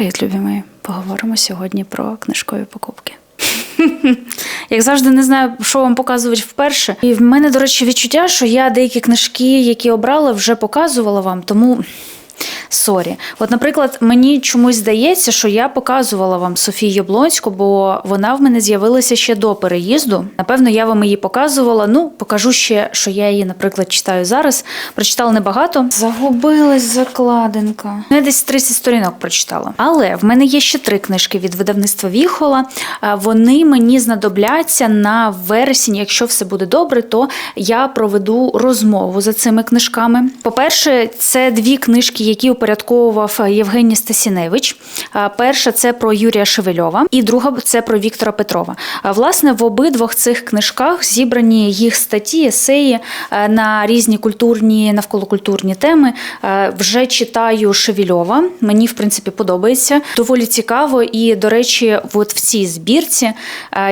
Привіт, любі! Поговоримо сьогодні про книжкові покупки. Як завжди, не знаю, що вам показувати вперше. І в мене, до речі, відчуття, що я деякі книжки, які обрала, вже показувала вам, тому. Сорі. От, наприклад, мені чомусь здається, що я показувала вам Софію Яблонську, бо вона в мене з'явилася ще до переїзду. Напевно, я вам її показувала. Ну, покажу ще, що я її, наприклад, читаю зараз. Прочитала небагато. Загубилась закладинка. Ну, Я десь 30 сторінок прочитала. Але в мене є ще три книжки від видавництва Віхола. Вони мені знадобляться на вересень. Якщо все буде добре, то я проведу розмову за цими книжками. По-перше, це дві книжки, які упорядковував Євгеній Стасіневич. Перша це про Юрія Шевельова, і друга це про Віктора Петрова. Власне, в обидвох цих книжках зібрані їх статті, есеї на різні культурні, навколокультурні теми. Вже читаю Шевельова. Мені, в принципі, подобається. Доволі цікаво. І, до речі, от в цій збірці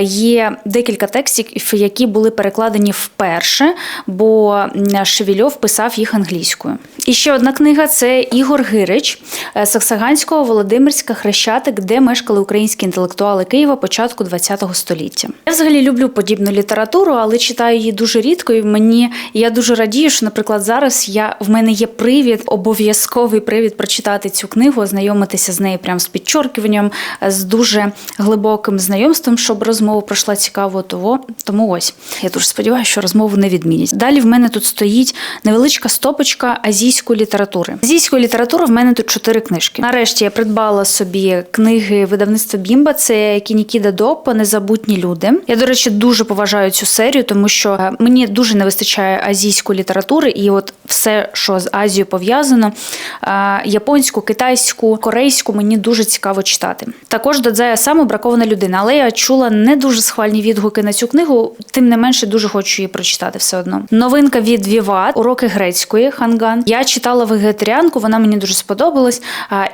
є декілька текстів, які були перекладені вперше, бо Шевельов писав їх англійською. І ще одна книга це Ігор Гирич е, Саксаганського, Володимирська, Хрещатик, де мешкали українські інтелектуали Києва початку ХХ століття. Я взагалі люблю подібну літературу, але читаю її дуже рідко. І мені я дуже радію, що, наприклад, зараз я в мене є привід, обов'язковий привід прочитати цю книгу, ознайомитися з нею прямо з підчоркуванням, е, з дуже глибоким знайомством, щоб розмова пройшла цікаво. Того тому ось я дуже сподіваюся, що розмову не відмінять. Далі в мене тут стоїть невеличка стопочка азійської літератури. Азійської літератури в мене тут чотири книжки. Нарешті я придбала собі книги видавництва Бімба. Це Кінікіда Доппа, Незабутні люди. Я, до речі, дуже поважаю цю серію, тому що е, мені дуже не вистачає азійської літератури, і от все, що з Азією пов'язано, е, японську, китайську, корейську, мені дуже цікаво читати. Також Дадзая саме бракована людина, але я чула не дуже схвальні відгуки на цю книгу, тим не менше дуже хочу її прочитати все одно. Новинка від Віват, уроки грецької Ханган. Я читала вегетаріанку, вона мені дуже сподобалась.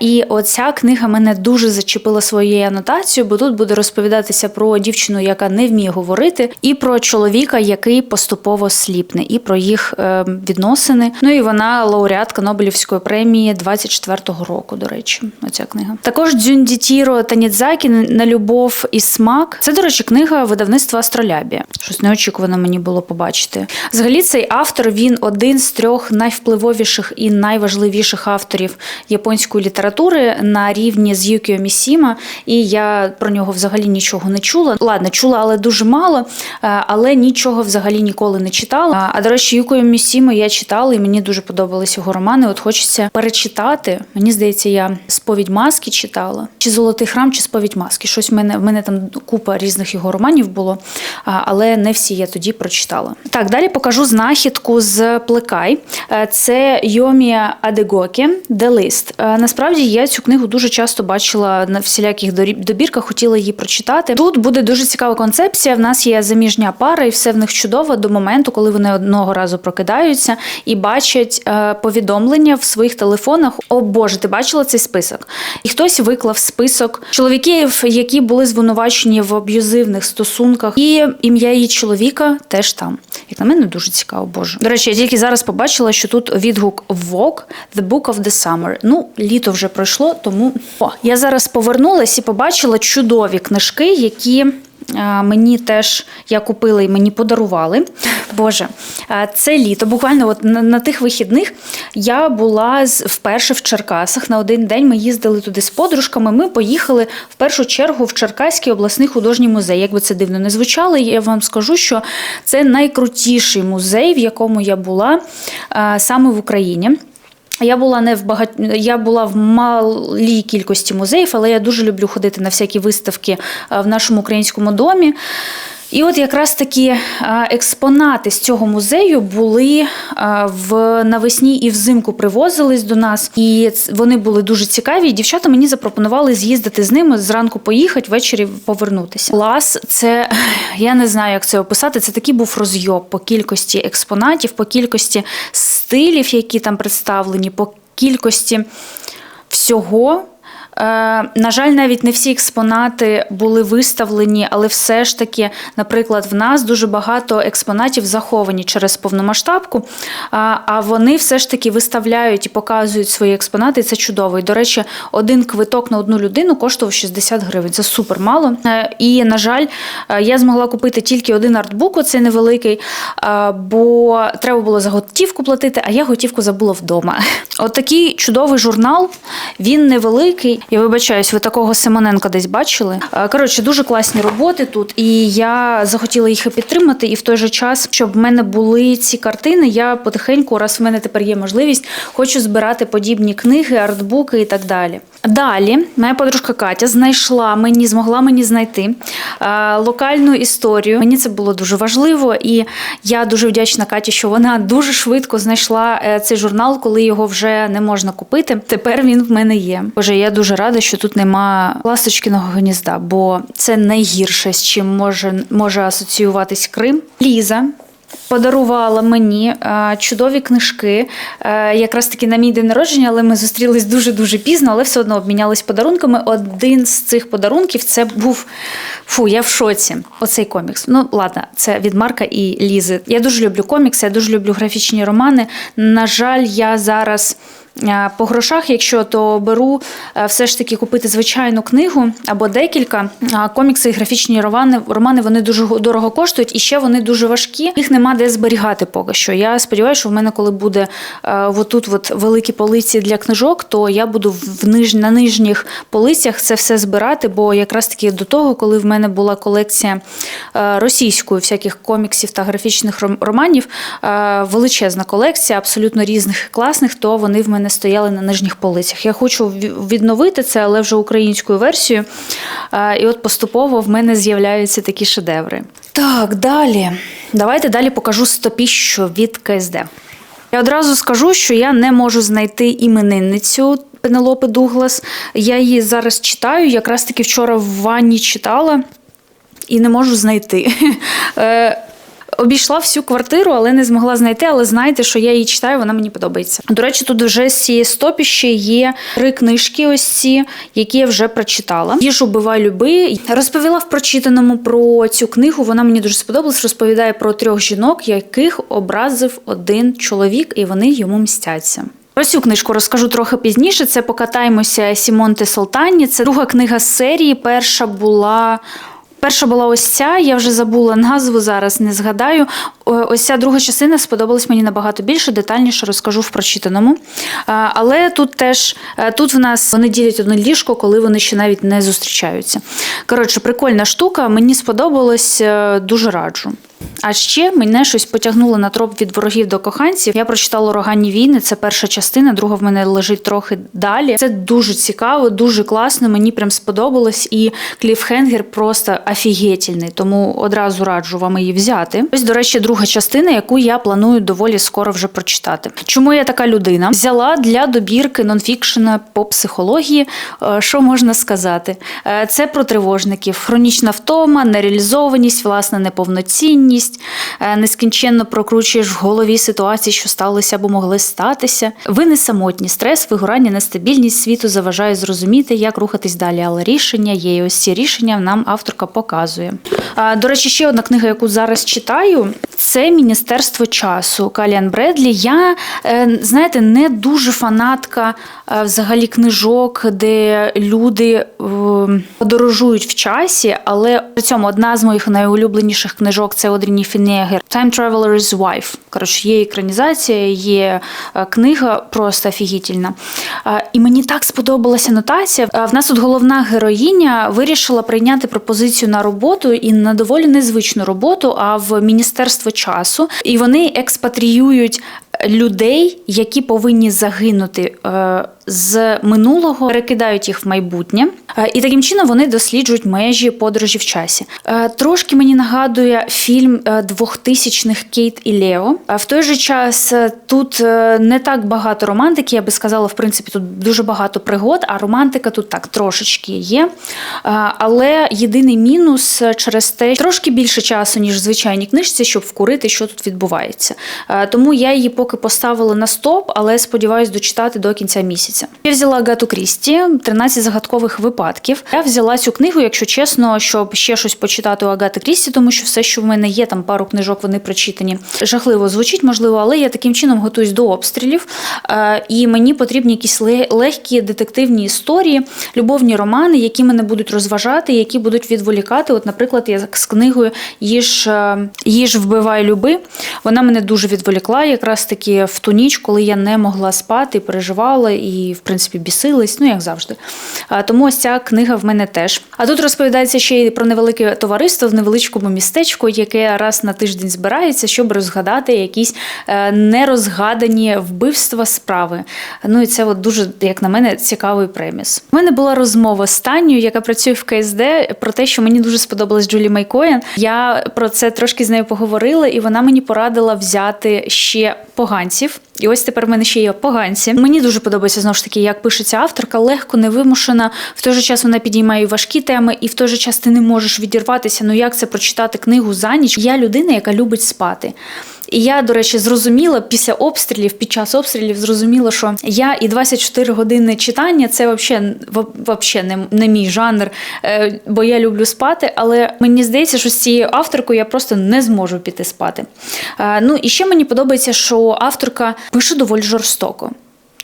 І оця книга мене дуже зачепила своєю анотацією, бо тут буде розповідатися про дівчину, яка не вміє говорити, і про чоловіка, який поступово сліпне, і про їх е, відносини. Ну і вона лауреатка Нобелівської премії 24-го року. До речі, оця книга. Також Дзюндітіро Танідзакі на любов і смак. Це, до речі, книга видавництва Астролябія. Щось неочікувано мені було побачити. Взагалі, цей автор він один з трьох найвпливовіших і найважливіших авторів японської літератури на рівні з Юкіо Місіма. І я про нього взагалі нічого не чула. Ладно, чула, але дуже мало, е, але нічого взагалі ніколи не читала. А до речі, Юкіо Місіма я читала, і мені дуже подобались його романи. От хочеться перечитати. Мені здається, я сповідь маски читала, чи золотий храм, чи сповідь маски. Щось в мене в мене там купа різних його романів було, але не всі я тоді прочитала. Так, далі покажу знахідку з плекай. Е, Це Йомія Адегокі, де лист. Е, Насправді я цю книгу дуже часто бачила на всіляких добірках, хотіла її прочитати. Тут буде дуже цікава концепція. В нас є заміжня пара, і все в них чудово до моменту, коли вони одного разу прокидаються і бачать е, повідомлення в своїх телефонах. О Боже, ти бачила цей список? І хтось виклав список чоловіків, які були звинувачені в аб'юзивних стосунках, і ім'я її чоловіка теж там. Як на мене, дуже цікаво, Боже. До речі, я тільки зараз побачила, що тут відгук Vogue, The Book of the Summer. Ну, літо вже пройшло, тому о, я зараз повернулась і побачила чудові книжки, які. Мені теж я купила і мені подарували. Боже, це літо. Буквально от на, на тих вихідних я була вперше в Черкасах. На один день ми їздили туди з подружками. Ми поїхали в першу чергу в Черкаський обласний художній музей. Як би це дивно не звучало, я вам скажу, що це найкрутіший музей, в якому я була саме в Україні. Я була не в багать... я була в малій кількості музеїв, але я дуже люблю ходити на всякі виставки в нашому українському домі. І от якраз такі експонати з цього музею були в навесні і взимку привозились до нас, і вони були дуже цікаві. Дівчата мені запропонували з'їздити з ними зранку поїхати, ввечері повернутися. Клас, це я не знаю, як це описати. Це такий був розйоб по кількості експонатів, по кількості стилів, які там представлені, по кількості всього. На жаль, навіть не всі експонати були виставлені, але все ж таки, наприклад, в нас дуже багато експонатів заховані через повномасштабку, а, вони все ж таки виставляють і показують свої експонати. і Це чудово. І, до речі, один квиток на одну людину коштував 60 гривень. Це супер мало. Е, І, на жаль, е, я змогла купити тільки один артбук, оцей невеликий, е, бо треба було за готівку платити, а я готівку забула вдома. От чудовий журнал, він невеликий. Я вибачаюсь, ви такого Симоненка десь бачили. Коротше, дуже класні роботи тут, і я захотіла їх і підтримати. І в той же час, щоб в мене були ці картини, я потихеньку, раз в мене тепер є можливість, хочу збирати подібні книги, артбуки і так далі. Далі, моя подружка Катя знайшла мені, змогла мені знайти локальну історію. Мені це було дуже важливо, і я дуже вдячна Каті, що вона дуже швидко знайшла е, цей журнал, коли його вже не можна купити. Тепер він в мене є. Боже, я дуже рада, що тут нема ласточкиного гнізда, бо це найгірше, з чим може, може асоціюватись Крим. Ліза. Подарувала мені е, чудові книжки, е, якраз таки на мій день народження, але ми зустрілись дуже дуже пізно, але все одно обмінялись подарунками. Один з цих подарунків це був фу, я в шоці. Оцей комікс. Ну ладно, це від Марка і Лізи. Я дуже люблю комікси, я дуже люблю графічні романи. На жаль, я зараз. Е, По грошах, якщо то беру е, все ж таки купити звичайну книгу або декілька. Комікси і графічні романи, романи вони дуже дорого коштують і ще вони дуже важкі. Їх нема де зберігати поки що. Я сподіваюся, що в мене, коли буде е, отут от великі полиці для книжок, то я буду в ниж, на нижніх полицях це все збирати, бо якраз таки до того, коли в мене була колекція е, російської всяких коміксів та графічних романів, е, величезна колекція, абсолютно різних класних, то вони в мене стояли на нижніх полицях. Я хочу відновити це, але вже українською версією. Е, І от поступово в мене з'являються такі шедеври. Так, далі. Давайте далі покажу стопіщу від КСД. Я одразу скажу, що я не можу знайти іменинницю Пенелопи Дуглас. Я її зараз читаю. Якраз таки вчора в ванні читала і не можу знайти. Обійшла всю квартиру, але не змогла знайти. Але знайте, що я її читаю, вона мені подобається. До речі, тут вже з цієї стопіщі є три книжки, ось ці, які я вже прочитала. Їжу бива люби. Розповіла в прочитаному про цю книгу. Вона мені дуже сподобалась. Розповідає про трьох жінок, яких образив один чоловік, і вони йому мстяться. Про цю книжку розкажу трохи пізніше. Це покатаємося Сімонте Солтані. Це друга книга з серії. Перша була. Перша була ось ця, я вже забула назву зараз, не згадаю. Ось ця друга частина сподобалась мені набагато більше, детальніше розкажу в прочитаному. Але тут теж е, тут в нас вони ділять одне ліжко, коли вони ще навіть не зустрічаються. Коротше, прикольна штука, мені сподобалось, е, дуже раджу. А ще мене щось потягнуло на троп від ворогів до коханців. Я прочитала Роганні війни. Це перша частина, друга в мене лежить трохи далі. Це дуже цікаво, дуже класно. Мені прям сподобалось. І кліфхенгер просто офігетельний, тому одразу раджу вам її взяти. Ось, до речі, друга частина, яку я планую доволі скоро вже прочитати. Чому я така людина? Взяла для добірки нонфікшена по психології. Е, Що можна сказати? Е, Це про тривожників, хронічна втома, нереалізованість, власна неповноцінність, е, нескінченно прокручуєш в голові ситуації, що сталося або могли статися. Ви не самотні, стрес, вигорання, нестабільність світу заважає зрозуміти, як рухатись далі. Але рішення є. І ось ці рішення нам авторка показує. До речі, ще одна книга, яку зараз читаю, це Міністерство часу Каліан Бредлі. Я, е, знаєте, не дуже фанатка е, взагалі книжок, де люди подорожують в часі, але при цьому одна з моїх найулюбленіших книжок це Одріні Фінегер Time Traveler's Wife. Коротше, є екранізація, є е, книга просто офігітельна. Е, І мені так сподобалася нотація. Е, В нас тут головна героїня вирішила прийняти пропозицію на роботу і на доволі незвичну роботу, а в Міністерство часу. І вони експатріюють людей, які повинні загинути з минулого, перекидають їх в майбутнє. Е, І таким чином вони досліджують межі подорожі в часі. Е, Трошки мені нагадує фільм е, 2000-х Кейт і Лео. В той же час тут не так багато романтики, я би сказала, в принципі, тут дуже багато пригод, а романтика тут так трошечки є. Але єдиний мінус через те, трошки більше часу, ніж в звичайній книжці, щоб вкурити, що тут відбувається. Тому я її поки поставила на стоп, але сподіваюся дочитати до кінця місяця. Місяця. Я взяла Агату Крісті, 13 загадкових випадків. Я взяла цю книгу, якщо чесно, щоб ще щось почитати у Агати Крісті, тому що все, що в мене є, там пару книжок, вони прочитані. Жахливо звучить, можливо, але я таким чином готуюсь до обстрілів. Е, І мені потрібні якісь ле- легкі детективні історії, любовні романи, які мене будуть розважати, які будуть відволікати. От, наприклад, я з книгою Їж, е, їж вбивай, люби. Вона мене дуже відволікла, якраз таки в ту ніч, коли я не могла спати, переживала і, в принципі, бісилась, ну як завжди. Тому ось ця книга в мене теж. А тут розповідається ще й про невелике товариство в невеличкому містечку, яке раз на тиждень збирається, щоб розгадати якісь е, нерозгадані вбивства справи. Ну і це от дуже, як на мене, цікавий преміс. У мене була розмова з Танею, яка працює в КСД, про те, що мені дуже сподобалась Джулі Майкоян. Я про це трошки з нею поговорила, і вона мені порадила взяти ще поганців. І ось тепер в мене ще є поганці. Мені дуже подобається знову ж таки, як пишеться авторка, легко, невимушена. В той же час вона підіймає важкі теми, і в той же час ти не можеш відірватися. Ну як це прочитати книгу за ніч? Я людина, яка любить спати. І я, до речі, зрозуміла після обстрілів, під час обстрілів, зрозуміла, що я і 24 години читання це взагалі, не, не мій жанр, е, бо я люблю спати. Але мені здається, що з цією авторкою я просто не зможу піти спати. Е, Ну і ще мені подобається, що авторка пише доволі жорстоко.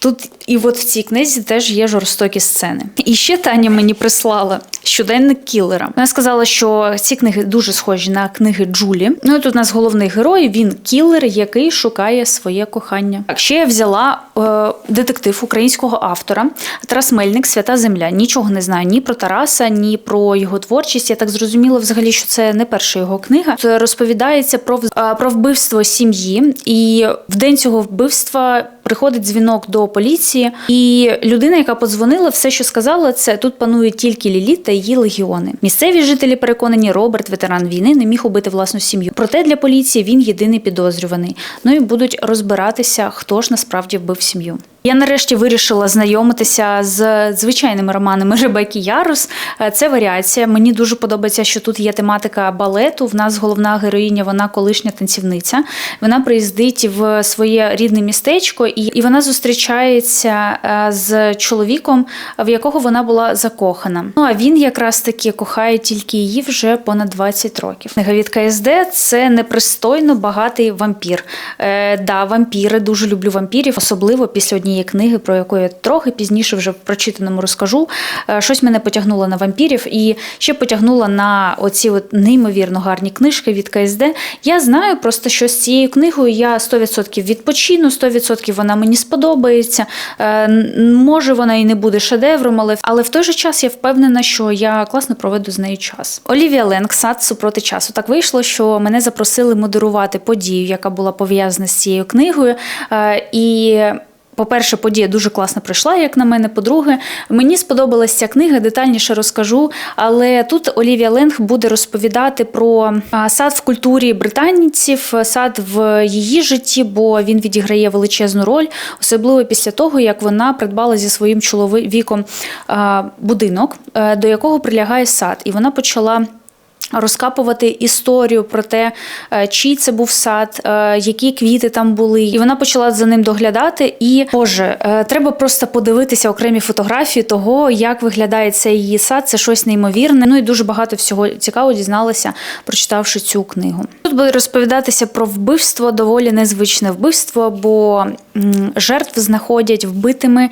Тут і от в цій книзі теж є жорстокі сцени. І ще Таня мені прислала щоденник кілера. Вона сказала, що ці книги дуже схожі на книги Джулі. Ну і тут у нас головний герой. Він кілер, який шукає своє кохання. Так, ще я взяла е, детектив українського автора Тарас Мельник Свята Земля. Нічого не знаю ні про Тараса, ні про його творчість. Я так зрозуміла взагалі, що це не перша його книга. Це розповідається про, е, про вбивство сім'ї, і в день цього вбивства приходить дзвінок до поліції, і людина, яка подзвонила, все, що сказала, це тут панують тільки Лілі та її легіони. Місцеві жителі переконані, Роберт, ветеран війни, не міг убити власну сім'ю. Проте для поліції він єдиний підозрюваний. Ну і будуть розбиратися, хто ж насправді вбив сім'ю. Я нарешті вирішила знайомитися з звичайними романами Ребекки Ярус. Е, Це варіація. Мені дуже подобається, що тут є тематика балету. В нас головна героїня, вона колишня танцівниця. Вона приїздить в своє рідне містечко, і, вона зустрічається е, з чоловіком, в якого вона була закохана. Ну а він якраз таки кохає тільки її вже понад 20 років. Книга від КСД це непристойно багатий вампір. Е, да, вампіри, дуже люблю вампірів, особливо після однієї книги, про яку я трохи пізніше вже в прочитаному розкажу. Е, щось мене потягнуло на вампірів і ще потягнуло на оці от неймовірно гарні книжки від КСД. Я знаю просто, що з цією книгою я 100% відпочину, 100% вона мені сподобається. Е, Може, вона і не буде шедевром, але, але в той же час я впевнена, що я класно проведу з нею час. Олівія Ленг, сад супроти часу. Так вийшло, що мене запросили модерувати подію, яка була пов'язана з цією книгою. Е, І по-перше, подія дуже класно пройшла, як на мене. По-друге, мені сподобалася ця книга, детальніше розкажу. Але тут Олівія Ленг буде розповідати про сад в культурі британців, сад в її житті, бо він відіграє величезну роль, особливо після того, як вона придбала зі своїм чоловіком будинок, е, до якого прилягає сад, і вона почала. Розкапувати історію про те, е, чий це був сад, е, які квіти там були, і вона почала за ним доглядати. І Боже, е, треба просто подивитися окремі фотографії того, як виглядає цей її сад. Це щось неймовірне. Ну і дуже багато всього цікавого дізналася, прочитавши цю книгу. Тут буде розповідатися про вбивство, доволі незвичне вбивство, бо жертв знаходять вбитими,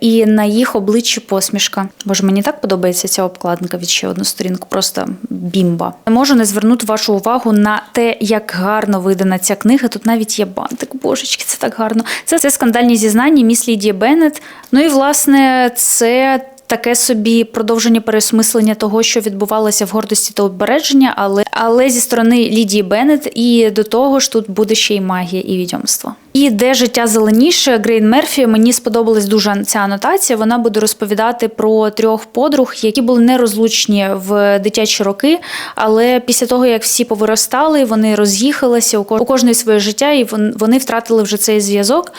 і на їх обличчі посмішка. Боже, мені так подобається ця обкладинка від ще одну сторінку. Просто бімба. Не можу не звернути вашу увагу на те, як гарно видана ця книга. Тут навіть є бантик. Божечки, це так гарно. Це, це скандальні зізнання міс Лідії Беннет. Ну і власне це. Таке собі продовження переосмислення того, що відбувалося в гордості та обереження, але але зі сторони Лідії Беннет, і до того ж тут буде ще й магія і відьомство. І де життя зеленіше Грейн Мерфі мені сподобалась дуже ця анотація. Вона буде розповідати про трьох подруг, які були нерозлучні в дитячі роки. Але після того як всі повиростали, вони роз'їхалися у ко- кожної своє життя, і вон- вони втратили вже цей зв'язок.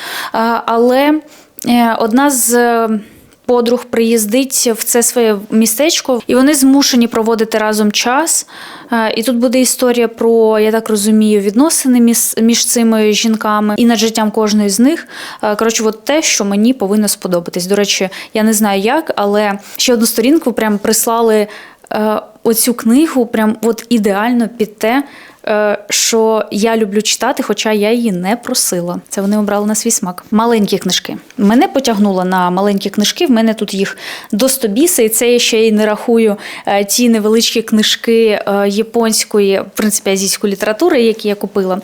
Але е, одна з подруг приїздить в це своє містечко, і вони змушені проводити разом час. Е, І тут буде історія про, я так розумію, відносини між, цими жінками і над життям кожної з них. Е, Коротше, от те, що мені повинно сподобатись. До речі, я не знаю як, але ще одну сторінку прям прислали е, оцю книгу, прям от ідеально під те. Е, Що я люблю читати, хоча я її не просила. Це вони обрали на свій смак. Маленькі книжки. Мене потягнуло на маленькі книжки. В мене тут їх до 100 біса, і це я ще й не рахую е, ті невеличкі книжки е, японської, в принципі, азійської літератури, які я купила.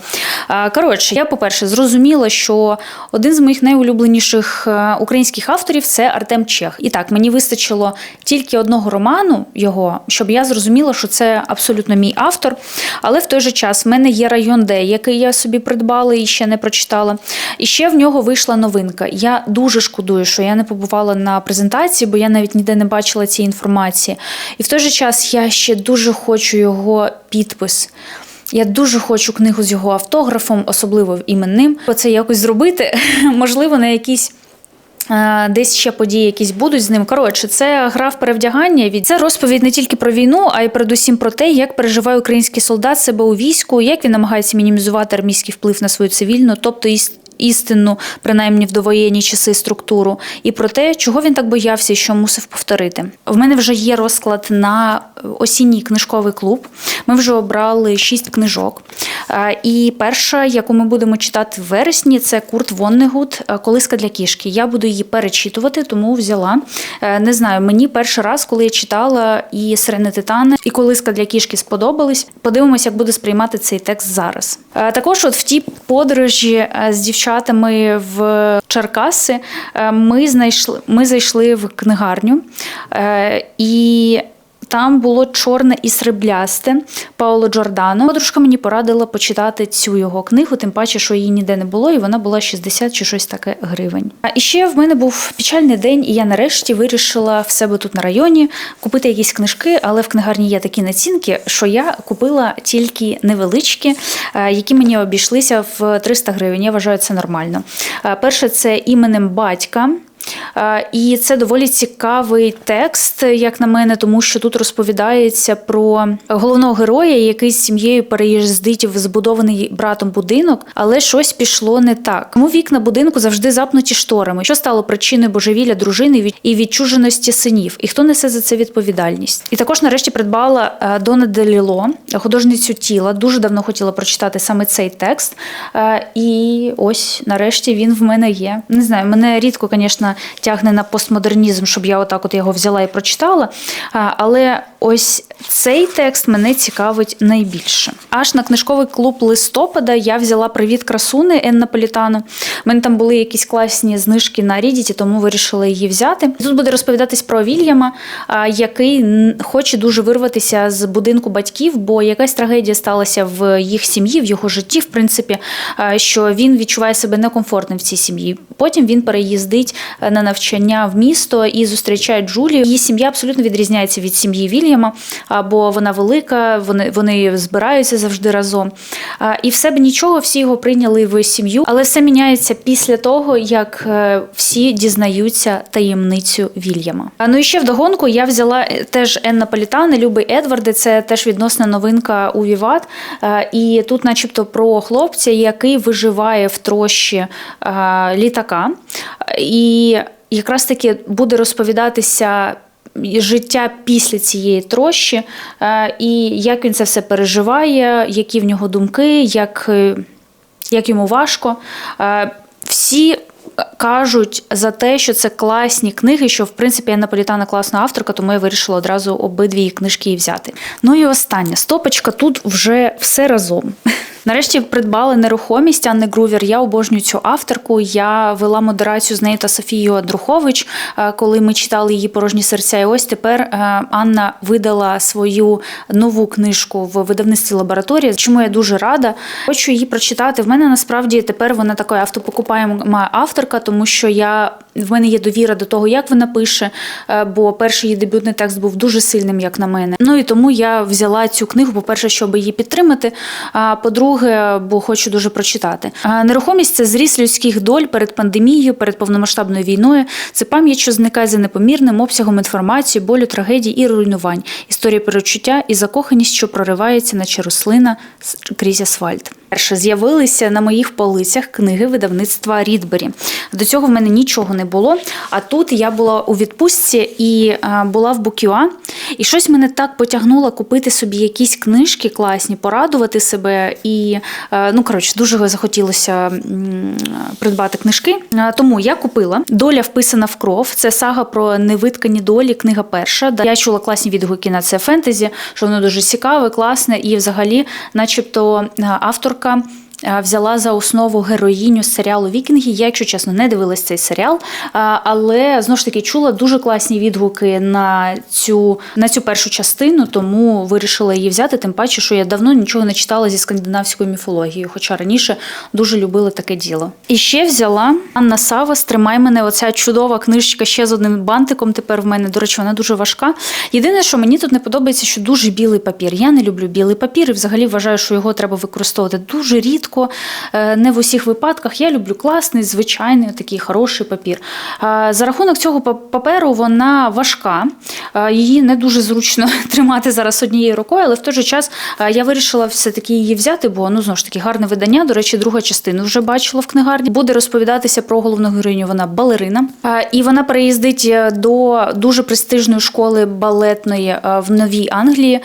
Коротше, я, по-перше, зрозуміла, що один з моїх найулюбленіших українських авторів це Артем Чех. І так, мені вистачило тільки одного роману його, щоб я зрозуміла, що це абсолютно мій автор. Але в той же час в мене є район Д, який я собі придбала і ще не прочитала. І ще в нього вийшла новинка. Я дуже шкодую, що я не побувала на презентації, бо я навіть ніде не бачила цієї інформації. І в той же час я ще дуже хочу його підпис. Я дуже хочу книгу з його автографом, особливо іменним. Це якось зробити, можливо, на якісь. Е, Десь ще події якісь будуть з ним. Коротше, це гра в перевдягання. Від це розповідь не тільки про війну, а й передусім про те, як переживає український солдат себе у війську, як він намагається мінімізувати армійський вплив на свою цивільну, тобто іс- істинну, принаймні в довоєнні часи структуру, і про те, чого він так боявся і що мусив повторити. В мене вже є розклад на осінній книжковий клуб. Ми вже обрали шість книжок. Е, І перша, яку ми будемо читати в вересні, це Курт Воннегут Колиска для кішки. Я буду її перечитувати, тому взяла. Е, Не знаю, мені перший раз, коли я читала і Сирени Титани, і Колиска для кішки сподобались. Подивимося, як буде сприймати цей текст зараз. Е, Також, от в тій подорожі е, з дівчатами в Черкаси, е, ми знайшли, ми зайшли в книгарню. е, І там було чорне і сріблясте Пауло Джордано. Подружка мені порадила почитати цю його книгу, тим паче, що її ніде не було, і вона була 60 чи щось таке гривень. А ще в мене був печальний день, і я нарешті вирішила в себе тут на районі купити якісь книжки, але в книгарні є такі націнки, що я купила тільки невеличкі, е, які мені обійшлися в 300 гривень. Я вважаю це нормально. Е, Перше це іменем батька. Е, І це доволі цікавий текст, як на мене, тому що тут розповідається про головного героя, який з сім'єю переїздить в збудований братом будинок, але щось пішло не так. Тому вікна будинку завжди запнуті шторами, що стало причиною божевілля дружини і відчуженості синів. І хто несе за це відповідальність? І також нарешті придбала е, Дона Деліло, художницю тіла. Дуже давно хотіла прочитати саме цей текст. Е, І ось нарешті він в мене є. Не знаю, мене рідко, звісно, тягне на постмодернізм, щоб я отак от його взяла і прочитала. Але ось цей текст мене цікавить найбільше. Аж на книжковий клуб листопада я взяла привіт красуни Енна Політано. У мене там були якісь класні знижки на Рідіті, тому вирішила її взяти. Тут буде розповідатись про Вільяма, який хоче дуже вирватися з будинку батьків, бо якась трагедія сталася в їх сім'ї, в його житті, в принципі, що він відчуває себе некомфортним в цій сім'ї. Потім він переїздить на навчання в місто і зустрічає Джулію. Її сім'я абсолютно відрізняється від сім'ї Вільяма, а, бо вона велика, вони, вони збираються завжди разом. І в себе нічого, всі його прийняли в сім'ю, але все міняється після того, як е, всі дізнаються таємницю Вільяма. Ну і ще вдогонку я взяла е, теж Енна Політане, Любий Едварди. Це теж відносна новинка у Віват. І тут, начебто, про хлопця, який виживає в трощі літака. І якраз таки буде розповідатися. Життя після цієї трощі, е, і як він це все переживає, які в нього думки, як, е, як йому важко. Е, Всі кажуть за те, що це класні книги, що в принципі Анна Політана класна авторка, тому я вирішила одразу обидві книжки і взяти. Ну і остання стопочка тут вже все разом. Нарешті придбали нерухомість Анни Грувір. Я обожнюю цю авторку. Я вела модерацію з нею та Софією Андрухович, е, коли ми читали її порожні серця. І ось тепер е, Анна видала свою нову книжку в видавництві лабораторія. Чому я дуже рада. Хочу її прочитати. В мене насправді тепер вона така автопокупаєма авторка, тому що я в мене є довіра до того, як вона пише, е, бо перший її дебютний текст був дуже сильним, як на мене. Ну і тому я взяла цю книгу, по-перше, щоб її підтримати. А по-друге, бо хочу дуже прочитати. Нерухомість це зріс людських доль перед пандемією, перед повномасштабною війною. Це пам'ять, що зникає за непомірним обсягом інформації, болю, трагедій і руйнувань, історія перечуття і закоханість, що проривається, наче рослина крізь асфальт. Перше з'явилися на моїх полицях книги видавництва Рідбері. До цього в мене нічого не було. А тут я була у відпустці і е, була в Букюа, і щось мене так потягнуло купити собі якісь книжки класні, порадувати себе. І е, ну коротше, дуже захотілося придбати книжки. Е, Тому я купила Доля вписана в кров. Це сага про невиткані долі, книга перша. Я чула класні відгуки на це фентезі, що воно дуже цікаве, класне, і взагалі, начебто, авторка. Е, Взяла за основу героїню з серіалу Вікінги. Я, якщо чесно, не дивилась цей серіал, але знову ж таки чула дуже класні відгуки на цю, на цю першу частину, тому вирішила її взяти. Тим паче, що я давно нічого не читала зі скандинавською міфологією, хоча раніше дуже любила таке діло. І ще взяла Анна Сава Стримай мене. Оця чудова книжечка ще з одним бантиком. Тепер в мене. До речі, вона дуже важка. Єдине, що мені тут не подобається, що дуже білий папір. Я не люблю білий папір і взагалі вважаю, що його треба використовувати дуже рідко, е, не в усіх випадках. Я люблю класний, звичайний, такий хороший папір. Е, За рахунок цього паперу вона важка, Е, її не дуже зручно тримати зараз однією рукою, але в той же час я вирішила все-таки її взяти, бо ну знову ж таки гарне видання. До речі, друга частина вже бачила в книгарні. Буде розповідатися про головну героїню. Вона балерина, і вона переїздить до дуже престижної школи балетної в Новій Англії.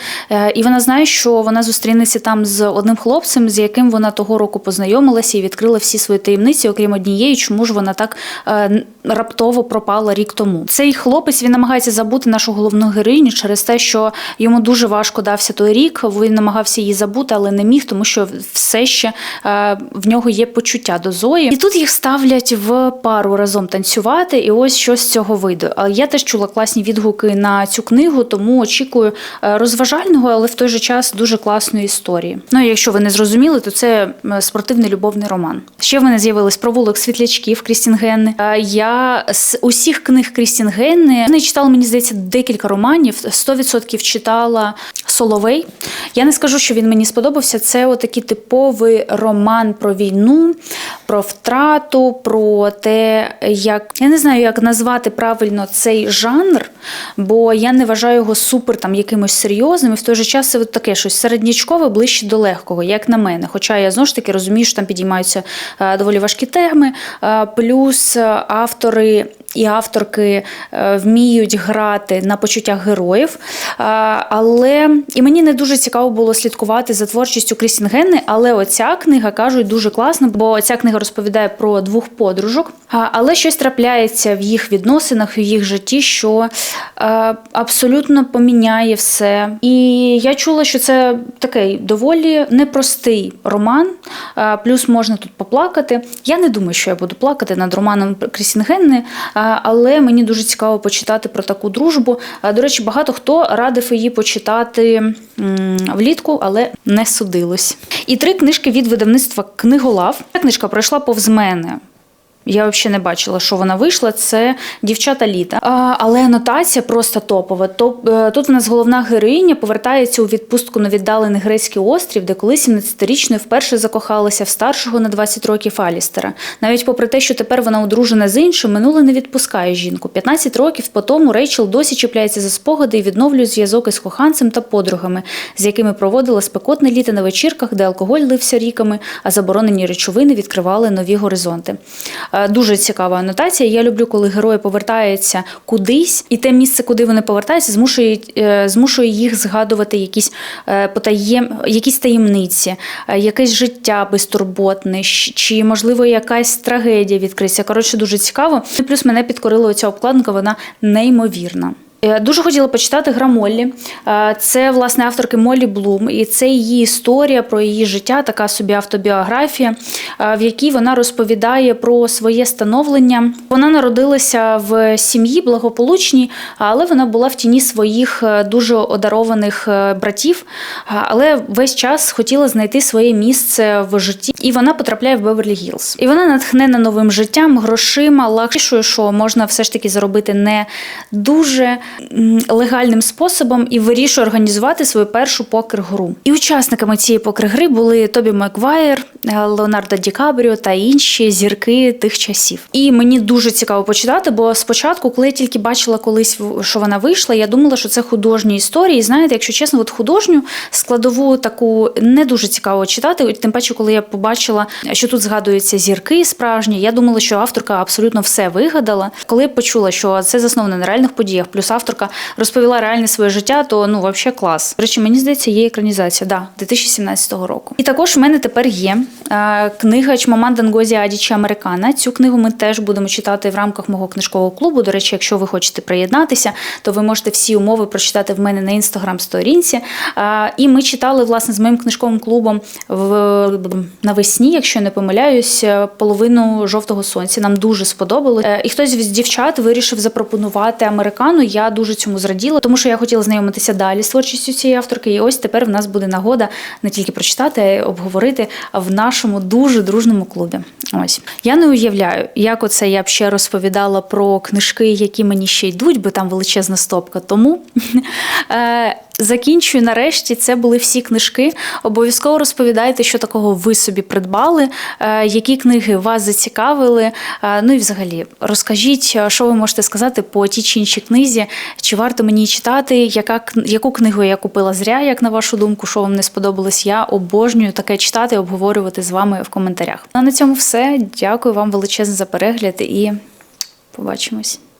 І вона знає, що вона зустрінеться там з одним хлопцем, з яким вона того року познайомилася і відкрила всі свої таємниці, окрім однієї, чому ж вона так е, раптово пропала рік тому. Цей хлопець він намагається забути нашу головну героїню через те, що йому дуже важко дався той рік. Він намагався її забути, але не міг, тому що все ще е, в нього є почуття до Зої. І тут їх ставлять в пару разом танцювати, і ось що з цього вийде. Але я теж чула класні відгуки на цю книгу, тому очікую е, розважального, але в той же час дуже класної історії. Ну, якщо ви не зрозуміли, то це спортивний любовний роман. Ще в мене з'явились провулок світлячків Крістін Генни. Я з усіх книг Крістін Генни не читала, мені здається, декілька романів. 100% читала Соловей. Я не скажу, що він мені сподобався. Це отакий типовий роман про війну, про втрату, про те, як я не знаю, як назвати правильно цей жанр, бо я не вважаю його супер там якимось серйозним. І в той же час це от таке щось середнячкове, ближче до легкого, як на мене. Хоча я знову ж таки розумію, що там підіймаються е, доволі важкі теми. Е, Плюс е, автори і авторки е, вміють грати на почуттях героїв. Е, Але і мені не дуже цікаво було слідкувати за творчістю Крістін Генни, але оця книга кажуть дуже класна, бо ця книга розповідає про двох подружок. Але щось трапляється в їх відносинах, в їх житті, що е, абсолютно поміняє все. І я чула, що це такий доволі непростий роман. Плюс можна тут поплакати. Я не думаю, що я буду плакати над романом Крістін Генни, але мені дуже цікаво почитати про таку дружбу. До речі, багато хто радив її почитати влітку, але не судилось. І три книжки від видавництва Книголав. Ця книжка пройшла повз мене. Я взагалі не бачила, що вона вийшла. Це дівчата літа. А, але анотація просто топова. Топ, е, тут в нас головна героїня повертається у відпустку на віддалений грецький острів, де колись 17-річною вперше закохалася в старшого на 20 років Алістера. Навіть попри те, що тепер вона одружена з іншим, минуле не відпускає жінку. 15 років по тому Рейчел досі чіпляється за спогади і відновлює зв'язок із коханцем та подругами, з якими проводила спекотне літо на вечірках, де алкоголь лився ріками, а заборонені речовини відкривали нові горизонти. Е, Дуже цікава анотація. Я люблю, коли герої повертаються кудись, і те місце, куди вони повертаються, змушує, е, змушує їх згадувати якісь е, потаєм, якісь таємниці, якесь життя безтурботне, чи можливо якась трагедія відкриться. Коротше, дуже цікаво. Плюс мене підкорила ця обкладинка, вона неймовірна. Е, Дуже хотіла почитати гра Моллі. Е, Це власне авторки Моллі Блум, і це її історія про її життя, така собі автобіографія, е, в якій вона розповідає про своє становлення. Вона народилася в сім'ї благополучній, але вона була в тіні своїх дуже одарованих братів, але весь час хотіла знайти своє місце в житті, і вона потрапляє в Беверлі Гілз. І вона натхнена новим життям, грошима, лакшою, що можна все ж таки заробити не дуже легальним способом, і вирішує організувати свою першу покер-гру. І учасниками цієї покер-гри були Тобі Маквайер, Леонардо Ді Кабріо та інші зірки тих часів. І мені дуже цікаво почитати, бо спочатку, коли я тільки бачила колись, що вона вийшла, я думала, що це художні історії. І знаєте, якщо чесно, от художню складову таку не дуже цікаво читати. Тим паче, коли я побачила, що тут згадуються зірки справжні, я думала, що авторка абсолютно все вигадала. Коли я почула, що це засновано на реальних подіях, плюс авторка розповіла реальне своє життя, то ну взагалі клас. До речі, мені здається, є екранізація, да, 2017 року. І також в мене тепер є книга Чмаманда Ngozi Адічі Американа. Цю книгу ми теж будемо читати в рамках мого книжкового клубу. До речі, якщо ви хочете приєднатися, то ви можете всі умови прочитати в мене на інстаграм-сторінці. Е, І ми читали власне з моїм книжковим клубом в навесні, якщо не помиляюсь, е, половину жовтого сонця. Нам дуже сподобалось. Е, І хтось з дівчат вирішив запропонувати американу. Я дуже цьому зраділа, тому що я хотіла знайомитися далі з творчістю цієї авторки. І ось тепер в нас буде нагода не тільки прочитати, а й обговорити в нашому дуже дружному клубі. Ось я не уявляю, як оце я б ще розповідала про книжки, які мені ще йдуть, бо там величезна стопка. Тому е, закінчую нарешті. Це були всі книжки. Обов'язково розповідайте, що такого ви собі придбали, е, які книги вас зацікавили. Е, ну і взагалі розкажіть, е, що ви можете сказати по тій чи іншій книзі, чи варто мені читати, яка яку книгу я купила зря, як на вашу думку, що вам не сподобалось. Я обожнюю таке читати обговорювати з вами в коментарях. А на цьому все. Дякую вам величезно за перегляд і побачимось.